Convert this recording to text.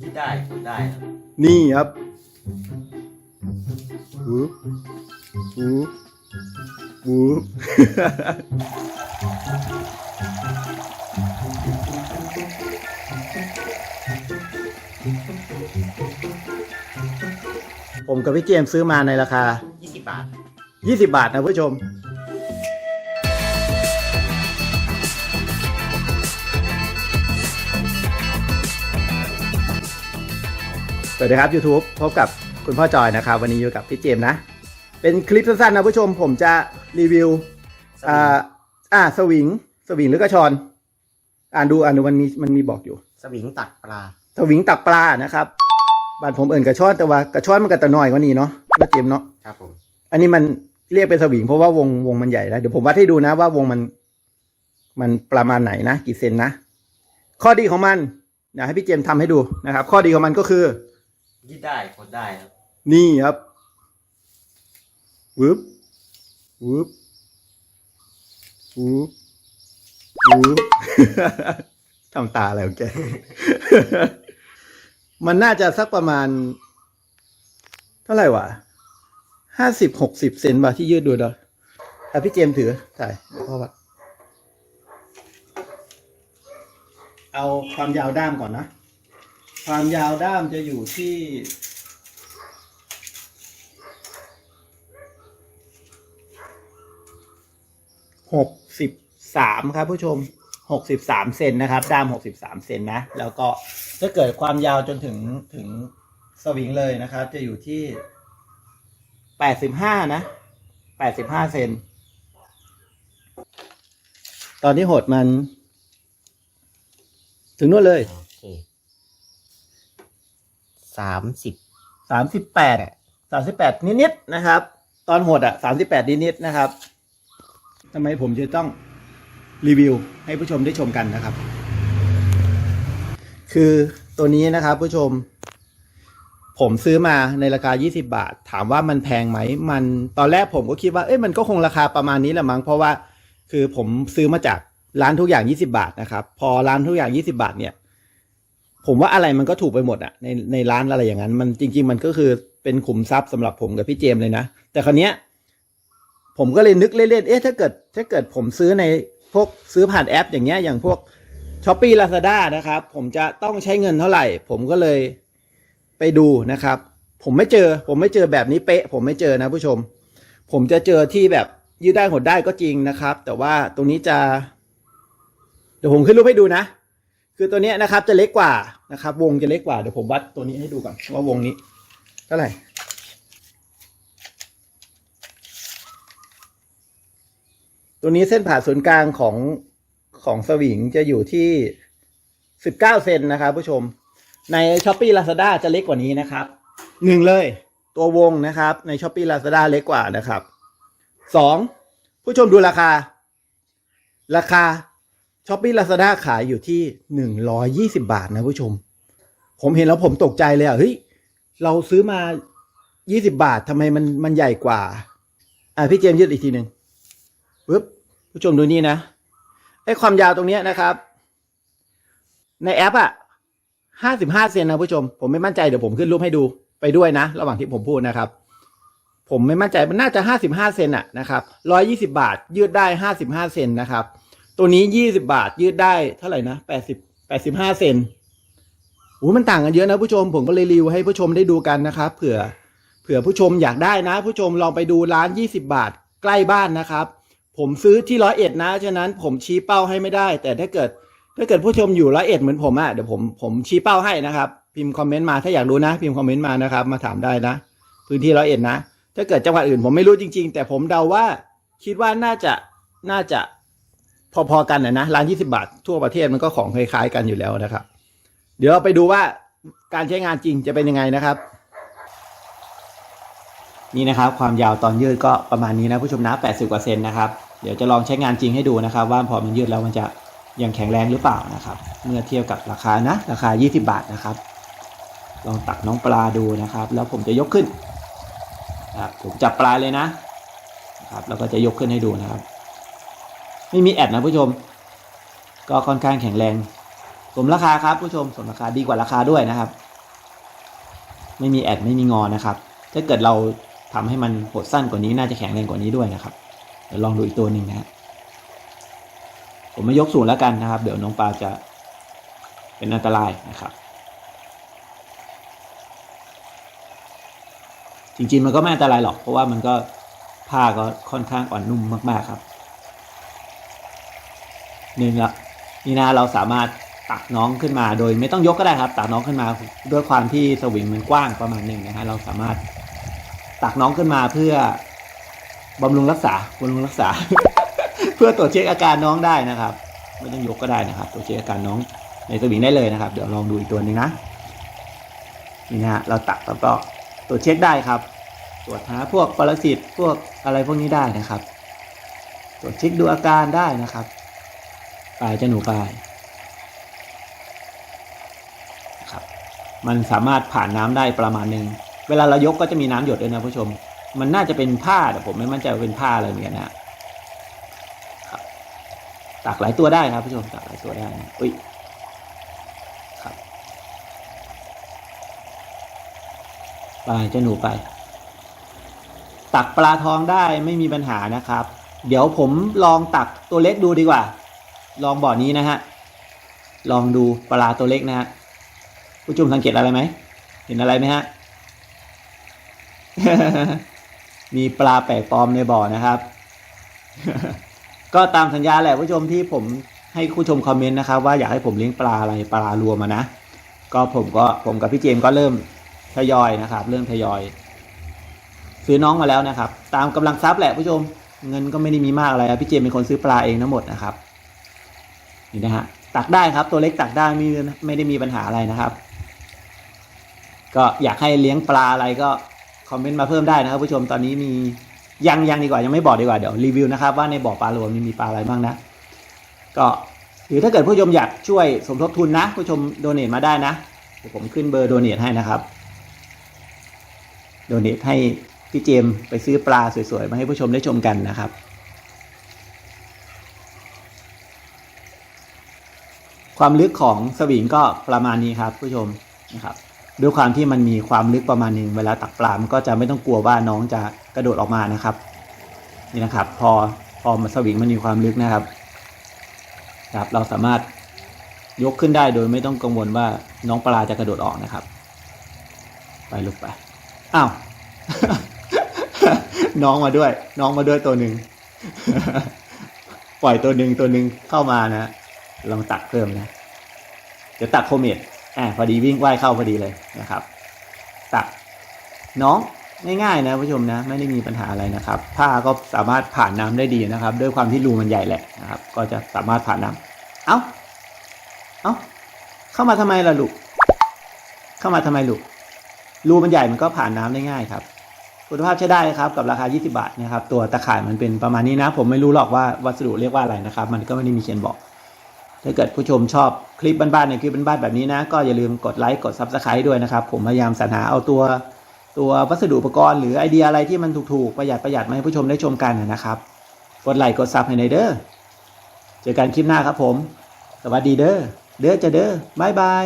คิดได้คิดได้ครับนี่ครับวูบวูบวูบผมกับพี่เจมส์ซื้อมาในราคา 20 บาท 20 บาทนะผู้ชม สวัสดีครับ YouTube พบกับคุณพ่อจอยนะครับ วันนี้อยู่กับพี่เจมส์นะ เป็นคลิปสั้นๆนะผู้ชมผมจะรีวิวอ่าอ่าสวิงสวิงหรือกระชอน อ่านดูอ่านดูมันมีมันมีบอกอยู่ สวิงตักปลา สวิงตักปลานะครับบ้านผมเอิ่นกระชอนแต่ว่ากระชอนมันก็ตะน้อยกว่านี้เนาะนะเจมส์เนาะครับผมอันนี้มันเรียกเป็นสวิงเพราะว่าวงวงมันใหญ่แล้วเดี๋ยวผมวัดให้ดูนะว่าวงมัน มันประมาณไหนนะกี่เซนนะข้อดีของมันอยากให้พี่เจมส์ทำให้ดูนะครับ ข้อดีของมันก็คือ คิดได้กดได้ครับ นี่ครับวึบวึบวึบวึบ ทำตาอะไรของแก มันน่าจะสักประมาณ เท่าไหร่วะห้าสิบหกสิบเซนบาที่ยืดดูเด้ออะพี่เจมส์ถือถ่ายเดี๋ยวพ่อวัดเอาความยาวด้ามก่อนนะ ความยาวด้ามจะอยู่ที่หกสิบสามครับผู้ชมหกสิบสามเซนนะครับ ด้ามหกสิบสามเซนนะ แล้วก็ถ้าเกิดความยาวจนถึงถึงสวิงเลยนะครับ จะอยู่ที่แปดสิบห้านะแปดสิบห้าเซนตอนนี้หดมัน ถึงนู่นเลย สามสิบสามสิบแปดสามสิบแปดนิดๆนะครับ ตอนหดอะสามสิบแปดนิดๆนะครับทำไมผมจะต้องรีวิวให้ผู้ชมได้ชมกันนะครับ คือตัวนี้นะครับผู้ชม ผมซื้อมาในราคา 20 บาท ถามว่ามันแพงไหม มันตอนแรกผมก็คิดว่าเอ้ยมันก็คงราคาประมาณนี้แหละมั้งเพราะว่าคือผมซื้อมาจากร้านทุกอย่าง 20 บาทนะครับ พอร้านทุกอย่าง 20 บาทเนี่ย ผมว่าอะไรมันก็ถูกไปหมดอะในในร้านอะไรอย่างนั้น มันจริง ๆ มันก็คือเป็นขุมทรัพย์สำหรับผมกับพี่เจมเลยนะ แต่คราวเนี้ย ผมก็เลยนึกเล่นๆเอ๊ะถ้าเกิด ถ้าเกิดผมซื้อในพวกซื้อผ่านแอป อย่างเงี้ยอย่างพวกช้อปปี้ลาซาด้านะครับ ผมจะต้องใช้เงินเท่าไหร่ ผมก็เลยไปดูนะครับ ผมไม่เจอ ผมไม่เจอแบบนี้เป๊ะ ผมไม่เจอนะผู้ชม ผมจะเจอที่แบบยืดได้หดได้ก็จริงนะครับ แต่ว่าตรงนี้จะ เดี๋ยวผมขึ้นรูปให้ดูนะ คือตัวเนี้ยนะครับจะเล็กกว่านะครับ วงจะเล็กกว่าเดี๋ยวผมวัดตัวนี้ให้ดูก่อนว่าวงนี้เท่าไหร่ตัวนี้เส้นผ่าศูนย์กลางของของสวิงจะอยู่ที่สิบเก้าเซนนะครับผู้ชม ในช้อปปี้ลาซาด้าจะเล็กกว่านี้นะครับหนึ่งเลย ตัววงนะครับในช้อปปี้ลาซาด้าเล็กกว่านะครับสองผู้ชมดูราคา ราคา ช้อปปี้ลาซาด้าขายอยู่ที่หนึ่งร้อยยี่สิบาทนะผู้ชม ผมเห็นแล้วผมตกใจเลยอะเฮ้ยเราซื้อมายี่สิบาททำไมมันมันใหญ่กว่า อะพี่เจมส์ยืดอีกทีหนึ่งปึ๊บผู้ชมดูนี่นะไอ้ความยาวตรงเนี้ยนะครับ ในแอปอะห้าสิบห้าเซนนะผู้ชม ผมไม่มั่นใจเดี๋ยวผมขึ้นรูปให้ดูไปด้วยนะ ระหว่างที่ผมพูดนะครับ ผมไม่มั่นใจมันน่าจะห้าสิบห้าเซนอะนะครับร้อยี่สิบาทยืดได้ห้าสิบห้าเซนนะครับ ตัวนี้ยี่สิบาทยืดได้เท่าไหร่นะแปดสิบแปดสิบห้าเซนโอ้มันต่างกันเยอะนะผู้ชม ผมก็เลยรีวิวให้ผู้ชมได้ดูกันนะครับเผื่อเผื่อผู้ชมอยากได้นะ ผู้ชมลองไปดูร้านยี่สิบาทใกล้บ้านนะครับ ผมซื้อที่ร้อยเอ็ดนะฉะนั้นผมชี้เป้าให้ไม่ได้ แต่ถ้าเกิด ถ้าเกิดผู้ชมอยู่ร้อยเอ็ดเหมือนผมอะเดี๋ยวผมผมชี้เป้าให้นะครับ พิมพ์คอมเมนต์มาถ้าอยากรู้นะ พิมพ์คอมเมนต์มานะครับ มาถามได้นะ พื้นที่ร้อยเอ็ดนะ ถ้าเกิดจังหวัดอื่นผมไม่รู้จริง ๆ แต่ผมเดาว่าคิดว่าน่าจะน่าจะ พอๆกันนะนะร้านยี่สิบาททั่วประเทศมันก็ของคล้ายๆกันอยู่แล้วนะครับ เดี๋ยวเราไปดูว่าการใช้งานจริงจะเป็นยังไงนะครับ นี่นะครับ ความยาวตอนยืดก็ประมาณนี้นะผู้ชมนะ80กว่าเซนนะครับเดี๋ยวจะลองใช้งานจริงให้ดูนะครับ ว่าพอมันยืดแล้วมันจะยังแข็งแรงหรือเปล่านะครับ เมื่อเทียบกับราคานะราคา 20 บาทนะครับ ลองตักน้องปลาดูนะครับ แล้วผมจะยกขึ้นครับผมจับปลาเลยนะนะครับแล้วก็จะยกขึ้นให้ดูนะครับ ไม่มีแอดนะผู้ชม ก็ค่อนข้างแข็งแรง สมราคาครับผู้ชมสมราคาดีกว่าราคาด้วยนะครับ ไม่มีแอดไม่มีงอนะครับ ถ้าเกิดเราทำให้มันหดสั้นกว่านี้น่าจะแข็งแรงกว่านี้ด้วยนะครับเดี๋ยวลองดูอีกตัวหนึ่งนะผมม่ยกสูงแล้วกันนะครับ เดี๋ยวน้องปลาจะเป็นอันตรายนะครับ จริงๆมันก็ไม่อันตรายหรอก เพราะว่ามันก็ผ้าก็ค่อนข้างอ่อนนุ่มมากๆครับ หนึ่งละนี่นะเราสามารถตักน้องขึ้นมาโดยไม่ต้องยกก็ได้ครับ ตักน้องขึ้นมาด้วยความที่สวิงมันกว้างประมาณหนึ่งนะฮะเราสามารถตักน้องขึ้นมาเพื่อบำรุงรักษาบำรุงรักษา เพื่อตรวจเช็คอาการน้องได้นะครับ ไม่ต้องยกก็ได้นะครับตรวจเช็คอาการน้องในสวิงได้เลยนะครับ เดี๋ยวลองดูอีกตัวหนึ่งนะนี่นะฮะเราตักแล้วก็ตรวจเช็คได้ครับ ตรวจหาพวกปรสิตพวกอะไรพวกนี้ได้นะครับ ตรวจเช็คดูอาการได้นะครับ ปลายจะหนูปลายครับมันสามารถผ่านน้ำได้ประมาณหนึ่งเวลาเรายกก็จะมีน้ำหยดด้วยนะผู้ชม มันน่าจะเป็นผ้าแต่ผมไม่มั่นใจว่าเป็นผ้าอะไรเหมือนกันนะครับตักหลายตัวได้ครับผู้ชมตักหลายตัวได้อุ้ยครับปลายจะหนูไป ตักปลาทองได้ไม่มีปัญหานะครับ เดี๋ยวผมลองตักตัวเล็กดูดีกว่า ลองบ่อนี้นะฮะ ลองดูปลาตัวเล็กนะฮะ ผู้ชมสังเกตอะไรไหม เห็นอะไรไหมฮะ มีปลาแปลกปลอมในบ่อนะครับ ก็ตามสัญญาแหละผู้ชมที่ผมให้ผู้ชมคอมเมนต์นะครับ ว่าอยากให้ผมเลี้ยงปลาอะไรปลารวมมานะ ก็ผมก็ผมกับพี่เจมก็เริ่มทยอยนะครับ เริ่มทยอย ซื้อน้องมาแล้วนะครับ ตามกำลังทรัพย์แหละผู้ชมเงินก็ไม่ได้มีมากอะไรพี่เจมเป็นคนซื้อปลาเองทั้งหมดนะครับ นี่นะฮะตักได้ครับตัวเล็กตักได้ไม่ไม่ได้มีปัญหาอะไรนะครับ ก็อยากให้เลี้ยงปลาอะไรก็คอมเมนต์มาเพิ่มได้นะครับผู้ชมตอนนี้มียังยังดีกว่ายังไม่บอกดีกว่าเดี๋ยวรีวิวนะครับว่าในบ่อปลารวมมีปลาอะไรบ้างนะ ก็หรือถ้าเกิดผู้ชมอยากช่วยสมทบทุนนะ ผู้ชมโดเนทมาได้นะเดี๋ยวผมขึ้นเบอร์โดเนทให้นะครับโดเนทให้พี่เจมไปซื้อปลาสวยๆมาให้ผู้ชมได้ชมกันนะครับ ความลึกของสวิงก็ประมาณนี้ครับ ผู้ชมนะครับด้วยความที่มันมีความลึกประมาณหนึงเวลาตักปลามันก็จะไม่ต้องกลัวว่าน้องจะกระโดดออกมานะครับ นี่นะครับ พอพอมาสวิงมันมีความลึกนะครับครับ เราสามารถยกขึ้นได้โดยไม่ต้องกังวลว่าน้องปลาจะกระโดดออกนะครับ ไปลุกไปอ้าวน้องมาด้วย น้องมาด้วยตัวหนึ่งปล่อยตัวหนึ่งตัวหนึ่งเข้ามานะ ลองตักเพิ่มนะเดี๋ยวตักโคเมดอ่าพอดีวิ่งว่ายเข้าพอดีเลยนะครับ ตักน้องง่ายๆนะผู้ชมนะไม่ได้มีปัญหาอะไรนะครับ ผ้าก็สามารถผ่านน้ำได้ดีนะครับ ด้วยความที่รูมันใหญ่แหละนะครับ ก็จะสามารถผ่านน้ำเอ้า เอ้า เข้ามาทำไมล่ะลูก เข้ามาทำไมลูก รูมันใหญ่มันก็ผ่านน้ำได้ง่ายครับ คุณภาพใช้ได้ครับกับราคา 20 บาทนะครับ ตัวตะข่ายมันเป็นประมาณนี้นะ ผมไม่รู้หรอกว่าวัสดุเรียกว่าอะไรนะครับ มันก็ไม่ได้มีเขียนบอก ถ้าเกิดผู้ชมชอบคลิปบ้านๆในคลิปบ้านๆแบบนี้นะ ก็อย่าลืมกดไลค์กดซับสไครต์ด้วยนะครับ ผมพยายามสรรหาเอาตัวตัววัสดุอุปกรณ์หรือไอเดียอะไรที่มันถูกๆ ประหยัดประหยัดมาให้ผู้ชมได้ชมกันนะครับ กดไลค์กดซับให้ในเด้อเจอกันคลิปหน้าครับผม สวัสดีเด้อเด้อจะเด้อบายบาย